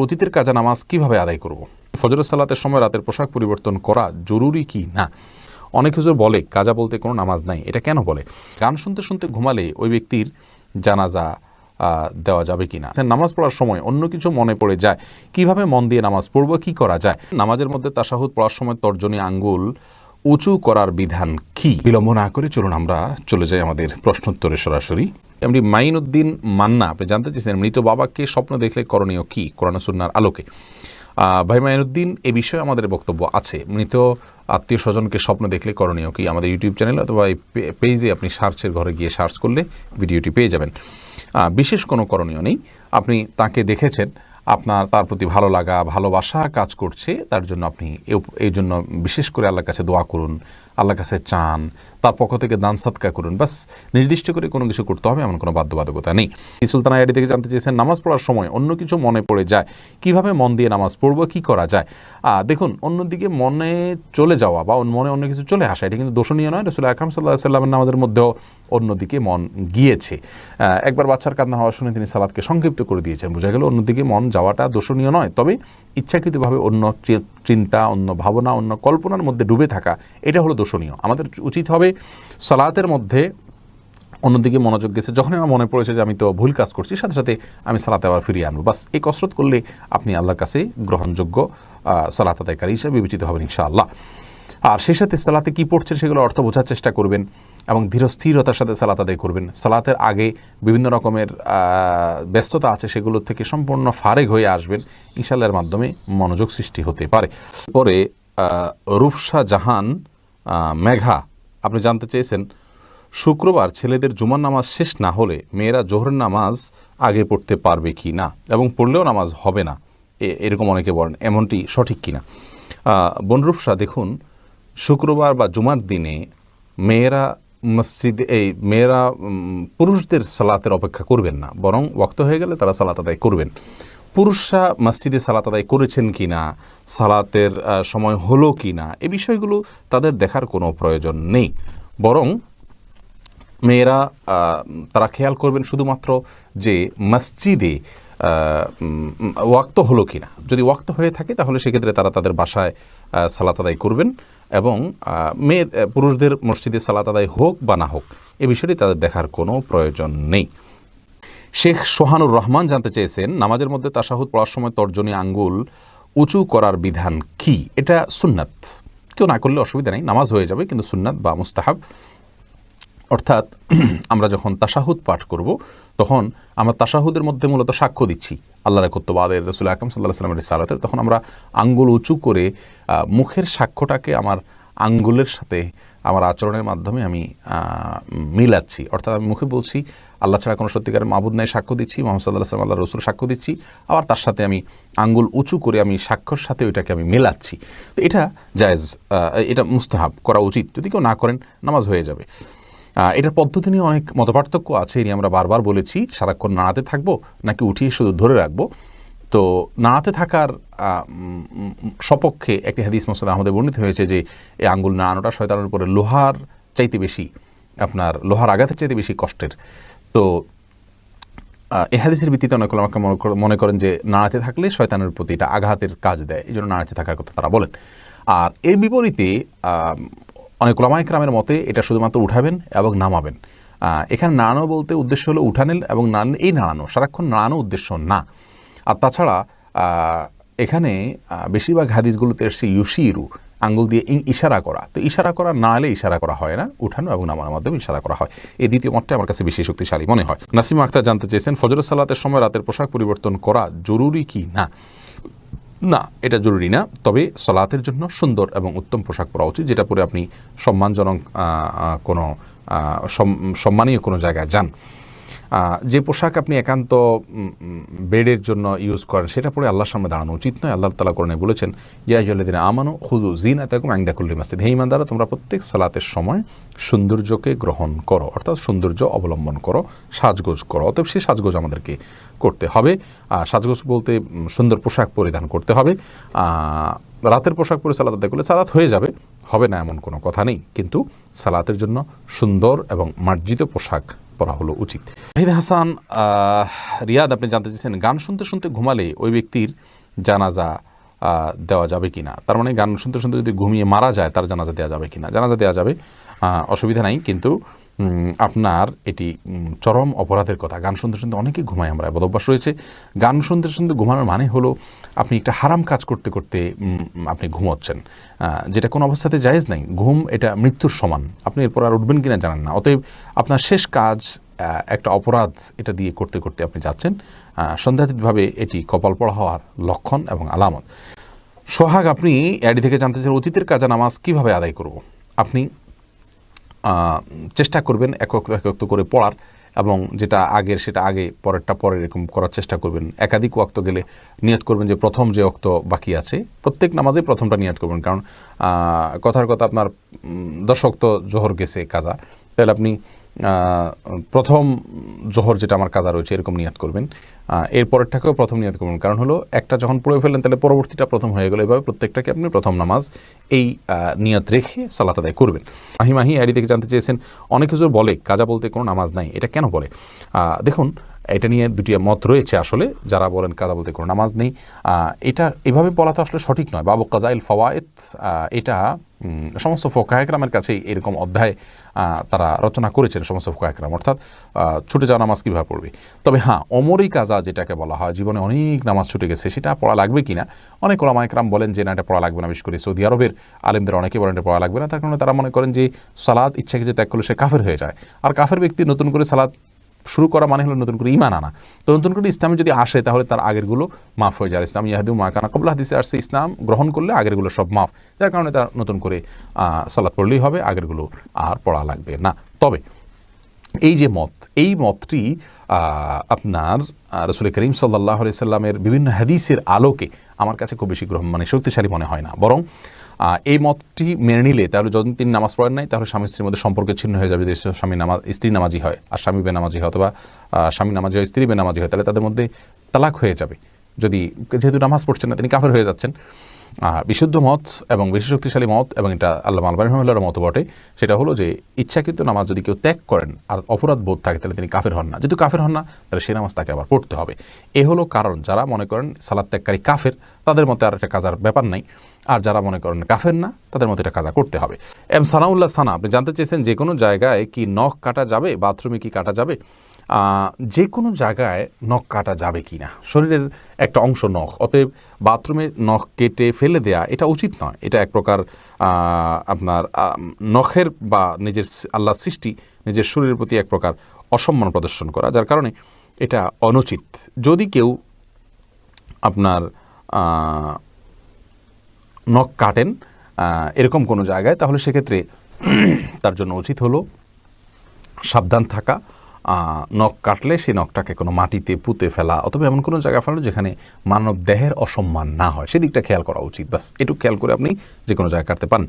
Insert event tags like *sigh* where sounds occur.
অতীতের কাজা নামাজ কীভাবে আদায় করব? ফজরের সালাতের সময় রাতের পোশাক পরিবর্তন করা জরুরি কি না? অনেক হুজুর বলে, কাজা বলতে কোনো নামাজ নাই, এটা কেন বলে? গান শুনতে শুনতে ঘুমালে ওই ব্যক্তির জানাজা দেওয়া যাবে কি না নামাজ পড়ার সময় অন্য কিছু মনে পড়ে যায়। কীভাবে মন দিয়ে নামাজ পড়ব, কি করা যায়? নামাজের মধ্যে তাসাহুদ পড়ার সময় তর্জনী আঙ্গুল উঁচু করার বিধান কি? বিলম্ব না করে চলুন আমরা চলে যাই আমাদের প্রশ্নোত্তরে সরাসরি। এমনি মাইনুদ্দিন মান্না, আপনি জানতে চেয়েছেন, মৃত বাবাকে স্বপ্ন দেখলে করণীয় কি? কোরআন সুন্নার আলোকে। ভাই মাইনুদ্দিন, এ বিষয়ে আমাদের বক্তব্য আছে। মৃত আত্মীয় স্বজনকে স্বপ্ন দেখলে করণীয় কি? আমাদের ইউটিউব চ্যানেল অথবা এই পেজে আপনি সার্চের ঘরে গিয়ে সার্চ করলে ভিডিওটি পেয়ে যাবেন। বিশেষ কোনো করণীয় নেই। আপনি তাকে দেখেছেন, আপনার, তার প্রতি ভালো লাগা, ভালোবাসা কাজ করছে, তার জন্য আপনি এই জন্য বিশেষ করে আল্লাহর কাছে দোয়া করুন। আল্লাহর কাছে চান, তার পক্ষ থেকে দান সৎকা করুন বাস নির্দিষ্ট করে কোনো কিছু করতে হবে এমন কোনো বাধ্যবাধকতা নেই। সুলতানা আইডি থেকে জানতে চেয়েছেন, নামাজ পড়ার সময় অন্য কিছু মনে পড়ে যায়, কীভাবে মন দিয়ে নামাজ পড়ব, কি করা যায়? দেখুন, অন্যদিকে মনে চলে যাওয়া বা মনে অন্য কিছু চলে আসা, এটা কিন্তু দোষণীয় নয়। রসুল আকরাম সাল্লাহ সাল্লামের নামাজের মধ্যেও অন্যদিকে মন গিয়েছে। একবার বাচ্চার কান্না হওয়া শুনে তিনি সালাদকে সংক্ষিপ্ত করে দিয়েছেন, বোঝা গেল অন্যদিকে মন যাওয়াটা দোষণীয় নয়। তবে ইচ্ছাকৃতভাবে অন্য চিন্তা, অন্য ভাবনা, অন্য কল্পনার মধ্যে ডুবে থাকা, এটা হলো দোষণীয় আমাদের উচিত হবে সালাতের মধ্যে অন্যদিকে মনোযোগ গেছে। যখন আমার মনে পড়েছে যে আমি তো ভুল কাজ করছি, সাথে সাথে আমি সালাতে আবার ফিরিয়ে আনব। বাস, এই কসরত করলে আপনি আল্লাহর কাছে গ্রহণযোগ্য সালাত আদায়কারী হিসাবে বিবেচিত হবেন ইনশাআল্লাহ। আর সেই সাথে সালাতে কী পড়ছেন সেগুলো অর্থ বোঝার চেষ্টা করবেন এবং ধীর স্থিরতার সাথে সালাত আদায় করবেন। সালাতের আগে বিভিন্ন রকমের ব্যস্ততা আছে সেগুলো থেকে সম্পূর্ণ ফারেক হয়ে আসবেন। ইনশাল্লাহের মাধ্যমে মনোযোগ সৃষ্টি হতে পারে। পরে রূপসা জাহান মেঘা, আপনি জানতে চেয়েছেন, শুক্রবার ছেলেদের জুমার নামাজ শেষ না হলে মেয়েরা জোহরের নামাজ আগে পড়তে পারবে কি না এবং পড়লেও নামাজ হবে না। এরকম অনেকে বলেন, এমনটি সঠিক কিনা বনরূপসা, দেখুন, শুক্রবার বা জুমার দিনে মেয়েরা মসজিদে, এই মেয়েরা পুরুষদের সালাতের অপেক্ষা করবেন না, বরং ওক্ত হয়ে গেলে তারা সালাত আদায় করবেন। পুরুষরা মসজিদে সালাত আদায় করেছেন কি না সালাতের সময় হলো কি না এ বিষয়গুলো তাদের দেখার কোনো প্রয়োজন নেই। বরং মেয়েরা তারা খেয়াল করবেন শুধুমাত্র যে মসজিদে ওয়াক্ত হলো কিনা। যদি ওয়াক্ত হয়ে থাকে তাহলে সেক্ষেত্রে তারা তাদের বাসায় সালাত আদায় করবেন এবং মেয়ে পুরুষদের মসজিদে সালাত আদায় হোক বা না হোক, এ বিষয়টি তাদের দেখার কোনো প্রয়োজন নেই। শেখ সোহানুর রহমান জানতে চেয়েছেন, নামাজের মধ্যে তাসাহুদ পড়ার সময় তর্জনী আঙ্গুল উঁচু করার বিধান কি? এটা সুন্নাত। কেউ না করলে অসুবিধা নেই, নামাজ হয়ে যাবে, কিন্তু সুন্নাত বা মুস্তাহাব। অর্থাৎ *clears throat* আমরা যখন তাসাহুদ পাঠ করব, তখন আমরা তাসাহুদের মধ্যে মূলত সাক্ষ্য দিচ্ছি। আল্লাহ রকত্তবাদের রসুল আকরম সাল্লাহ সাল্লামের সালাতের তখন আমরা আঙ্গুল উঁচু করে মুখের সাক্ষ্যটাকে আমার আঙ্গুলের সাথে আমার আচরণের মাধ্যমে আমি মিলাচ্ছি। অর্থাৎ আমি মুখে বলছি, আল্লাহ ছাড়া কোনো সত্যিকারের মাবুদ নাই, সাক্ষ্য দিচ্ছি, মোহাম্মদ সাল্লাহ সাল্লাম আল্লাহ রসুল সাক্ষ্য দিচ্ছি। আবার তার সাথে আমি আঙ্গুল উঁচু করে আমি সাক্ষ্যর সাথে ওইটাকে আমি মেলাচ্ছি। তো এটা জায়জ এটা মুস্তাহাব, করা উচিত। যদি কেউ না করেন, নামাজ হয়ে যাবে। এটার পদ্ধতি নিয়ে অনেক মতপার্থক্য আছে এ নিয়ে আমরা বারবার বলেছি, সারাক্ষণ নাড়াতে থাকব, নাকি উঠিয়ে শুধু ধরে রাখব। তো নাড়াতে থাকার সপক্ষে একটি হাদিস মসজিদ আমাদের বর্ণিত হয়েছে যে এই আঙ্গুল নাড়ানোটা শয়তানের উপরে লোহার চাইতে বেশি, আপনার লোহার আঘাতের চাইতে বেশি কষ্টের। তো এ হাদিসের ভিত্তিতে অনেক আমাকে মনে কর- করেন যে নাড়াতে থাকলে শয়তানের প্রতি এটা আঘাতের কাজ দেয়, এই জন্য নাড়াতে থাকার কথা তারা বলেন। আর এর বিপরীতে অনেক ওলামায় ক্রামের মতে এটা শুধুমাত্র উঠাবেন এবং নামাবেন। এখানে নাড়ানো বলতে উদ্দেশ্য হলো উঠানেল এবং নাড়ানো এই নাড়ানো, সারাক্ষণ নাড়ানো উদ্দেশ্য না। আর তাছাড়া এখানে বেশিরভাগ হাদিসগুলোতে এসছে ইউশিরু, আঙ্গুল দিয়ে ইং- ইশারা করা। তো ইশারা করা না এলে ইশারা করা হয় না, উঠানো এবং নামানোর মাধ্যমে ইশারা করা হয়। এই দ্বিতীয় মতটা আমার কাছে বেশি শক্তিশালী মনে হয়। নাসিম আক্তার জানতে চেয়েছেন ফজর সালাতের সময় রাতের পোশাক পরিবর্তন করা জরুরি কি? না। না, এটা জরুরি না। তবে সলাতের জন্য সুন্দর এবং উত্তম পোশাক পরা উচিত, যেটা পরে আপনি সম্মানজনক কোনো সম্মানীয় কোনো জায়গায় যান। যে পোশাক আপনি একান্ত বেডের জন্য ইউজ করেন, সেটা পরে আল্লাহর সামনে দাঁড়ানো উচিত নয়। আল্লাহ তালা করণে বলেছেন ইয়াজুল্লাদিন আমানো খুদু জিন এতকম আইন্দাকুল্লি মাসিদ হে ইমানদারা তোমরা প্রত্যেক সালাতের সময় সৌন্দর্যকে গ্রহণ করো, অর্থাৎ সৌন্দর্য অবলম্বন করো, সাজগোজ করো। অতএব সেই সাজগোজ আমাদেরকে করতে হবে। আর সাজগোজ বলতে সুন্দর পোশাক পরিধান করতে হবে। রাতের পোশাক পরে সালাত আদায় করলে সালাত হয়ে যাবে। হবে না এমন কোনো কথা নেই। কিন্তু সালাতের জন্য সুন্দর এবং মার্জিত পোশাক পড়া হলো উচিত। জাহিদ হাসান রিয়াদ, আপনি জানতে চাইছেন গান শুনতে শুনতে ঘুমালে ওই ব্যক্তির জানাজা দেওয়া যাবে কিনা? তার মানে গান শুনতে শুনতে যদি ঘুমিয়ে মারা যায়, তার জানাজা দেওয়া যাবে কিনা? জানাজা দেওয়া যাবে অসুবিধা নাই, কিন্তু আপনার এটি চরম অপরাধের কথা। গান শুনতে শুনতে অনেকেই ঘুমাই আমরা বদভ্যাস রয়েছে। গান শুনতে শুনতে ঘুমানোর মানে হলো, আপনি একটা হারাম কাজ করতে করতে আপনি ঘুমোচ্ছেন। যেটা কোনো অবস্থাতে জায়েজ নাই। ঘুম এটা মৃত্যুর সমান। আপনি এরপর আর উঠবেন কিনা জানেন না। অতএব আপনার শেষ কাজ একটা অপরাধ এটা দিয়ে করতে করতে আপনি যাচ্ছেন। সন্দেহাতীতভাবে এটি কপাল পড়া হওয়ার লক্ষণ এবং আলামত। সোহাগ, আপনি অ্যাডি থেকে জানতে চান, অতীতের কাজা নামাজ কীভাবে আদায় করব? আপনি চেষ্টা করবেন একক একক করে পড়ার এবং যেটা আগের সেটা আগে পরেরটা পরে এরকম করার চেষ্টা করবেন। একাধিক ওয়াক্ত গেলে নিয়ত করবেন যে প্রথম যে অক্ত বাকি আছে, প্রত্যেক নামাজে প্রথমটা নিয়ত করবেন। কারণ কথার কথা আপনার দশক্ত জোহর গেছে কাজা। তাহলে আপনি প্রথম জহর যেটা আমার কাজা রয়েছে, এরকম নিয়াত করবেন। এর পরেরটাকেও প্রথম নিয়াত করবেন। কারণ হলো, একটা যখন পড়ে ফেলেন তাহলে পরবর্তীটা প্রথম হয়ে গেল। এভাবে প্রত্যেকটাকে আপনি প্রথম নামাজ এই নিয়াদ রেখে সালাত আদায় করবেন। আহিমাহি আইডি থেকে জানতে চেয়েছেন, অনেক কিছু বলে, কাজা বলতে কোনো নামাজ নাই, এটা কেন বলে? দেখুন এটা নিয়ে দুটি মত রয়েছে আসলে, যারা বলেন কাদা বলতে কোনো নামাজ নেই। এটা, এভাবে বলা তো আসলে সঠিক নয়। বাবু কাজাইল ফওয়ায়েত এটা সমস্ত ফোকায়করামের কাছে এরকম অধ্যায় তারা রচনা করেছেন, সমস্ত ফোকায়করাম অর্থাৎ ছুটে যাওয়া নামাজ কীভাবে পড়বে? তবে হ্যাঁ অমরই কাজা যেটাকে বলা হয়, জীবনে অনেক নামাজ ছুটে গেছে, সেটা পড়া লাগবে কিনা অনেক ওলামায়করাম বলেন যে, না, এটা পড়া লাগবে না। বিশেষ করে সৌদি আরবের আলেমদের অনেকে বলেন, এটা পড়া লাগবে না। তার কারণে তারা মনে করেন যে সালাদ ইচ্ছাকে যে ত্যাগ করলে সে কাফের হয়ে যায়। আর কাফের ব্যক্তি নতুন করে সালাদ শুরু করা মানে হলো নতুন করে ইমান আনা। তো নতুন করে ইসলামে যদি আসে, তাহলে তার আগেরগুলো মাফ হয়ে যায়। ইসলাম ইয়াহাদু মা কানা কবলা হাদিসে আসছে ইসলাম গ্রহণ করলে আগেরগুলো সব মাফ। যার কারণে তার নতুন করে সালাত পড়লেই হবে, আগেরগুলো আর পড়া লাগবে না। তবে এই যে মত, এই মতটি আপনার রসুল করিম সাল্লাহ সাল্লামের বিভিন্ন হাদিসের আলোকে আমার কাছে খুব বেশি গ্রহণ মানে শক্তিশালী মনে হয় না। বরং এই মতটি মেনে নিলে তাহলে যখন তিনি নামাজ পড়েন নাই, তাহলে স্বামী স্ত্রীর মধ্যে সম্পর্ক ছিন্ন হয়ে যাবে যদি স্বামী নামাজ, স্ত্রী নামাজি হয়, আর স্বামী বেনামাজি হয়, অথবা স্বামী নামাজি হয়, স্ত্রী বেনামাজি হয়, তাহলে তাদের মধ্যে তালাক হয়ে যাবে। যদি, যেহেতু নামাজ পড়ছেন না, তিনি কাফের হয়ে যাচ্ছেন। বিশুদ্ধ মত এবং বেশি শক্তিশালী মত, এবং এটা আল্লাহ আলবানী রহমাল্লার মতো বটে, সেটা হলো যে, ইচ্ছাকৃত নামাজ যদি কেউ ত্যাগ করেন, আর অপরাধ বোধ থাকে, তাহলে তিনি কাফের হন না। যেহেতু কাফের হন না, তাহলে সেই নামাজ তাকে আবার পড়তে হবে। এ হলো কারণ, যারা মনে করেন সালাদ ত্যাগকারী কাফের, তাদের মধ্যে আর একটা কাজার ব্যাপার নাই। আর যারা মনে করেন কাফের না, তাদের মধ্যে এটা কাজা করতে হবে। এম সানাউল্লাহ সানা, আপনি জানতে চেয়েছেন যে কোনো জায়গায় কি নখ কাটা যাবে, বাথরুমে কি কাটা যাবে? যে কোনো জায়গায় নখ কাটা যাবে কি না। শরীরের একটা অংশ নখ, অতএব বাথরুমে নখ কেটে ফেলে দেয়া এটা উচিত নয়। এটা এক প্রকার আপনার নখের বা নিজের আল্লাহ সৃষ্টি, নিজের শরীরের প্রতি এক প্রকার অসম্মান প্রদর্শন করা, যার কারণে এটা অনুচিত। যদি কেউ আপনার নখ কাটেন এরকম কোনো জায়গায়, তাহলে সেক্ষেত্রে তার জন্য উচিত হলো সাবধান থাকা। নখ কাটলে সেই নখটাকে কোনো মাটিতে পুঁতে ফেলা, অথবা এমন কোনো জায়গা ফেলানো যেখানে মানব দেহের অসম্মান না হয়। সেদিকটা খেয়াল করা উচিত। বাস এটু খেয়াল করে আপনি যে কোনো জায়গায় কাটতে পারেন।